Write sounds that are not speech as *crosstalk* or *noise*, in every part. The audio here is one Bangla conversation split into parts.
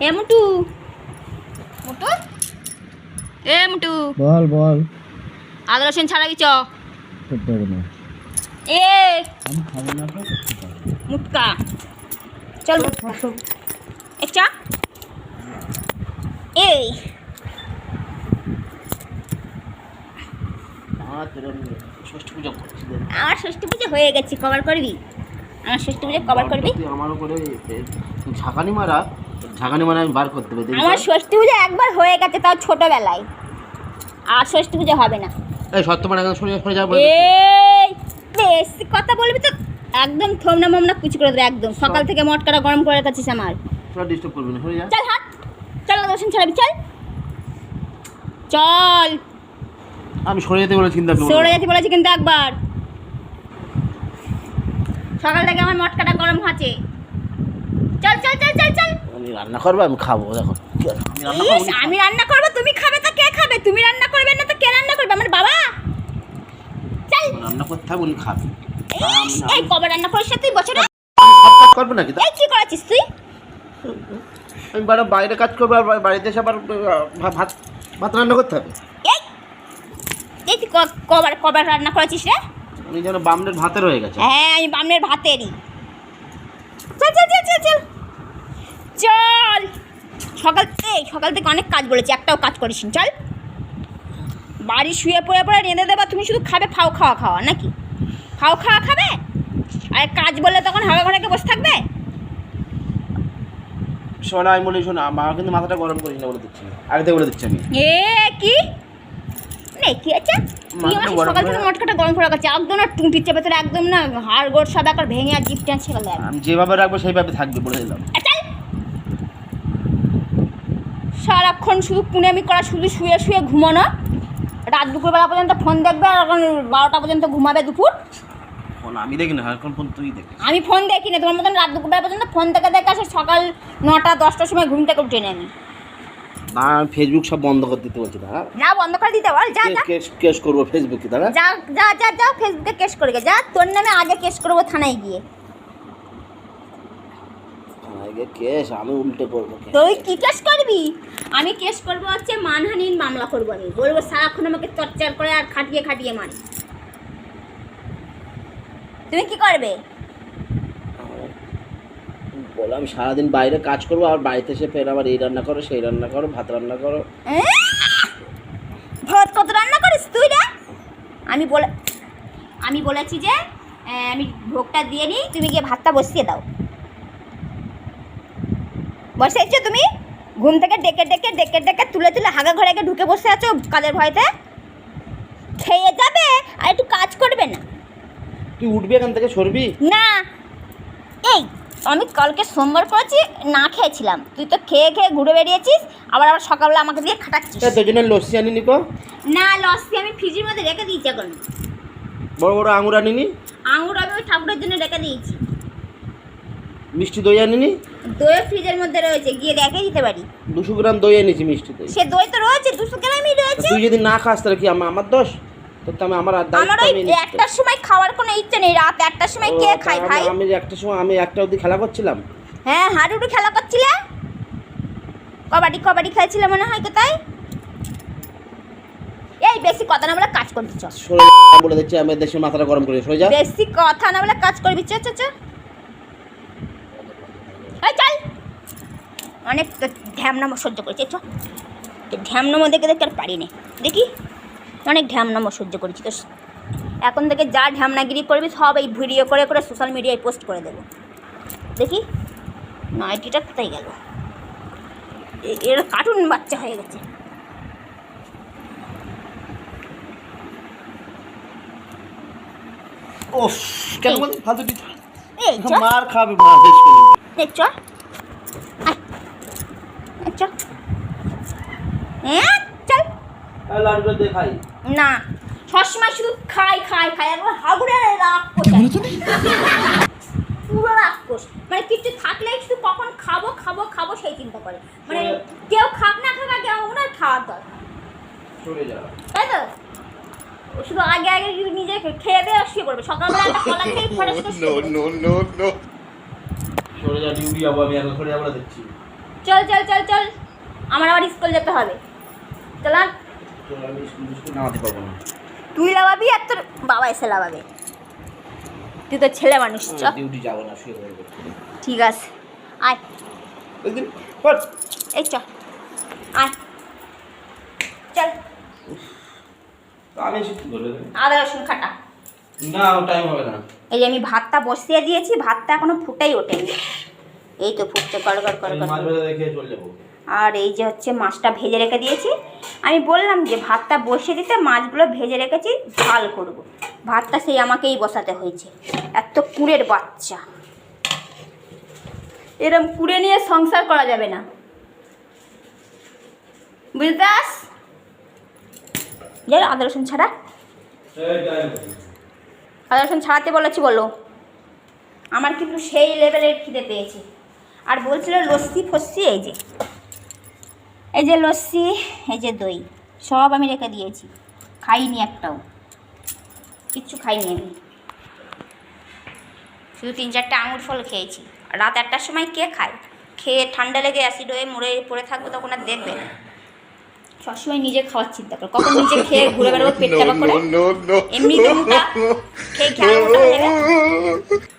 এ মুটু। মুটু? এ মুটু। বল বল। আদা রসুন হবে না। এ। আমি খাব না তো। মুটকা। চল এক চা। এই। আমার ষষ্ঠী পূজা করছি আমার ষষ্ঠী পুজো হয়ে গেছে কভার করবি? আমার ষষ্ঠী পুজো কভার করবি? আমার উপরে এ, ঝাঁকানি মারা ঝাঁকানি মারা আমি বার করতে দেখবি আমার ষষ্ঠী পুজো একবার হয়ে গেছে তাও ছোটবেলায়। আর ষষ্ঠী পুজো হবে না। এই সত্য মানে একদম সরে সরে যাব এই বেশি কথা বলবি তো। একদম থমনা মমনা কুচি করে দেবে একদম। সকাল থেকে মটকাটা গরম করে রেখেছিস আমার। তোরা ডিস্টার্ব করবি না সরে যা। চল হাট চল না দর্শন ছাড়াবি চল। চল। আমি সরে যেতে বলে চিন্তা করব সরে যেতে বলেছি কিন্তু একবার। সকাল থেকে আমার মটকাটা গরম আছে চল চল চল চল চল। আমি রান্না করব আমি খাব দেখো। আমি রান্না ইস, করব আমি রান্না করব তুমি খাবে তো কে খাবে? তুমি রান্না করবে না তো কে রান্না করবে? আমার বাবা? চল। রান্না করতে হবে উনি খাবে। ইস, এই কবে রান্না করিস না তুই? বছরে? সব কাজ করবে নাকি তা? এই কি তুই? আমি বাইরে কাজ করব আর বা- বাড়িতে এসে আবার আহ, ভাত ভাত রান্না করতে হবে। এই। এই তুই ক- কবার কবার রান্না করেছিস রে? উনি যেন বামনের ভাতের হয়ে গেছে। হ্যাঁ আমি বামনের ভাতেরই। চল চল চল চল চল। চল। সকাল এই সকাল থেকে অনেক কাজ বলেছি একটাও কাজ করিস চল। বাড়ি শুয়ে পড়ে পড়ে রেঁধে দেবা তুমি শুধু খাবে ফাও খাওয়া খাওয়া নাকি? ফাও খাওয়া খাবে? আর কাজ বললে তখন হাওয়া ঘরে বসে থাকবে? শোনা আমি বলি শোনা আমার কিন্তু মাথাটা গরম করিস না বলে দিচ্ছি। আগে থেকে বলে দিচ্ছি আমি। এ কি? নে কি আছে সকাল থেকে মটকাটা গরম করে রাখাচ্ছি একদম না টুম্পির চেপে তোর একদম না হাড় গোড় সাদা করে ভেঙে আর জিপ টেনে আমি যেভাবে রাখব সেইভাবে থাকবে বলে দিলাম চল সারাক্ষণ শুধু পুনেমি করা শুধু শুয়ে শুয়ে ঘুমানো। রাত দুপুরবেলা পর্যন্ত ফোন দেখবে আর এখন বারোটা পর্যন্ত ঘুমাবে দুপুর। আমি দেখি না এখন ফোন তুই দেখি আমি ফোন দেখি না তোমার মতন রাত দুপুরবেলা পর্যন্ত ফোন থেকে দেখে আসে সকাল নটা দশটার সময় ঘুম থেকে উঠে নেমি না ফেসবুক সব বন্ধ করে দিতে বলছি দাঁড়া। যা বন্ধ করে দিতে বল যা যা। কেস কেস করব ফেসবুকে দাঁড়া। যা যা যা যা ফেসবুকে কেস করে। যা তোর নামে আগে কেস করব থানায় গিয়ে। আগে কেস আমি উল্টে করব তুই কি কেস করবি? আমি কেস করব হচ্ছে মানহানির মামলা করব আমি বলব সারাক্ষণ আমাকে টর্চার করে আর খাটিয়ে খাটিয়ে মারি। তুমি কি করবে? বলো আমি সারাদিন বাইরে কাজ করব আর বাড়িতে এসে ফের আবার এই রান্না করো সেই রান্না করো ভাত রান্না করো? ভাত কত রান্না করিস তুই রে? আমি বলে আমি বলেছি যে আমি ভোগটা দিয়ে নিই তুমি গিয়ে ভাতটা বসিয়ে দাও। বসেছো তুমি? ঘুম থেকে ডেকে ডেকে ডেকে ডেকে তুলে তুলে হাগা ঘরে গিয়ে ঢুকে বসে আছো কাজের ভয়তে? খেয়ে যাবে আর একটু কাজ করবে না। তুই উঠবি এখান থেকে সরবি? না। এই আমি কালকে সোমবার করেছি না খেয়েছিলাম। তুই তো খেয়ে খেয়ে ঘুরে বেরিয়েছিস আবার আবার সকালবেলা আমাকে দিয়ে খাটাচ্ছিস। তোর জন্য লস্যি আনি নিকো না লস্যি আমি ফ্রিজের মধ্যে রেখে দিয়েছি এখন। বড় বড় আঙুর আনিনি? আঙুর আমি ওই ঠাকুরের জন্য রেখে দিয়েছি। মিষ্টি দই আনিনি? দই ফ্রিজের মধ্যে রয়েছে গিয়ে রেখে দিতে পারি। দুশো গ্রাম দই এনেছি মিষ্টি দই। সে দই তো রয়েছে দুশো গ্রামই রয়েছে। তুই যদি না খাস তাহলে কি আমার আমার দোষ? তো আমি আমার আমার ওই আমি একটার সময় খাওয়ার কোনো ইচ্ছে নেই রাত একটার সময় কে খায় ভাই? আমি যে একটা সময় আমি একটা অবধি খেলা করছিলাম। হ্যাঁ হাডুডু খেলা করছিলে? কবাডি কবাডি খেলছিলে মনে হয় কোথায় এই বেশি কথা না বলে কাজ করতে চ সরে বলে দিচ্ছি আমি দেশের মাথাটা গরম করে সরে যা। বেশি কথা না বলে কাজ করবি চ চ চ এই চল অনেক তো ঢ্যামনাম সহ্য করেছি চ। ঢ্যামনাম দেখে দেখতে আর পারি না। দেখি অনেক ঢ্যামনাম সহ্য করেছি। তো এখন থেকে যা ঢ্যামনাগিরি করবি সব এই ভিডিও করে করে সোশ্যাল মিডিয়ায় পোস্ট করে দেবো। দেখি নাইটিটা কোথায় গেল? এর কার্টুন বাচ্চা হয়ে গেছে। ও কেন ফালতু মার খাবে মার চ আয়। এই চ হ্যাঁ চল। না সবসময় শুধু খাই খাই খাই একবার হাগুড়ে রাগ পুরো রাক্ষস মানে কিছু থাকলে শুধু কখন খাব খাব খাব সেই চিন্তা করে। মানে কেউ খাক না খাক আগে ওনার খাওয়ার দরকার। তাই তো? শুধু আগে আগে নিজে খেয়ে দিয়ে আর শুয়ে পড়বে। সকালবেলা একটা কলা খেয়ে *laughs* ফরেস্ট সরে যা ডিউটি যাব আমি এখন সরে যাব দেখছি। চল চল চল চল। আমার আবার স্কুল যেতে হবে। চল আর। চল, আমি স্কুল টিস্কুল নামাতে পারব না তুই লাগাবি আর তোর বাবা এসে লাগাবে তুই তো ছেলে মানুষ চ। ডিউটি যাব না শুয়ে পড়ব। ঠিক আছে আয়। এই চ আয়। চল। আদা রসুন খাটা না টাইম হবে না। এই যে আমি ভাতটা বসিয়ে দিয়েছি ভাতটা এখনও ফুটেই ওঠেনি। এই তো ফুটছে গড় গড় গড় আমি গড়। মাছ ভাজা দেখে চলে যাব। আর এই যে হচ্ছে মাছটা ভেজে রেখে দিয়েছি। আমি বললাম যে ভাতটা বসিয়ে দিতে মাছগুলো ভেজে রেখেছি ঝাল করব। ভাতটা সেই আমাকেই বসাতে হয়েছে। এত কুড়ের বাচ্চা। এরম কুড়ে নিয়ে সংসার করা যাবে না। বুঝতাস যাই আদা রসুন ছাড়া। আদা রসুন ছাড়াতে বলেছি বলো। আমার কিন্তু সেই লেভেলের খিদে পেয়েছে। আর বলছিল লস্যি ফস্যি এই যে। এই যে লস্যি এই যে দই সব আমি রেখে দিয়েছি। খাইনি একটাও। কিচ্ছু খাইনি আমি। শুধু তিন চারটে আঙুর ফল খেয়েছি। রাত একটার সময় কে খায়? খেয়ে ঠান্ডা লেগে অ্যাসিড হয়ে মরে পড়ে থাকব তখন আর দেখবে না। সবসময় নিজে খাওয়ার চিন্তা করে। কখন নিজে খেয়ে ঘুরে বেড়াবো পেট চাপা করে? এমনি খেয়ে খেয়ে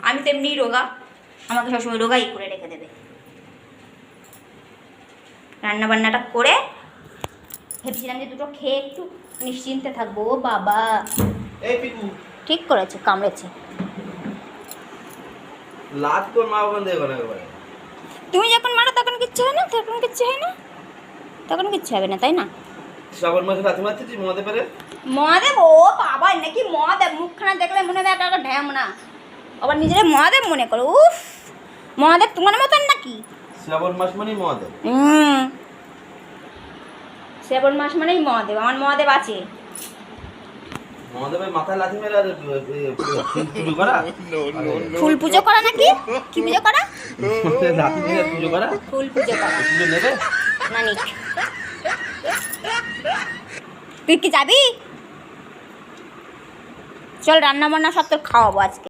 আমি তো এমনি রোগা। আমাকে সবসময় রোগাই করে রেখে দেবে। রান্না বান্নাটা করে ভেবেছিলাম যে দুটো খেয়ে একটু নিশ্চিন্তে থাকব ও বাবা। ঠিক করেছে কামড়েছে। তুমি যখন মারো তখন কিচ্ছু হয় না তখন কিচ্ছু হয় না। তখন কিচ্ছু হবে না তাই না? শ্রাবণ মাসে রাতে মারতেছিস মদে পেরে মহাদেব? ও বাবা নাকি মহাদেব? মুখখানা দেখলে মনে হয় একটা ঢ্যাম না আবার নিজের মহাদেব মনে করো উফ! মহাদেব তোমার মতন নাকি? শ্রাবণ মাস মানেই মদে হুম। শ্রাবণ মাস মানেই মহাদেব আমার মহাদেব আছে। মহাদেবের মাথায় লাথি মেরে আর পুজো করা? *laughs* ফুল পুজো করা নাকি? কি পুজো করা? লাথি মেরে পুজো করা? ফুল পুজো করা। পুজো নেবে? না নিক তুই কি যাবি? চল রান্না বান্না সব তোর খাওয়াবো আজকে।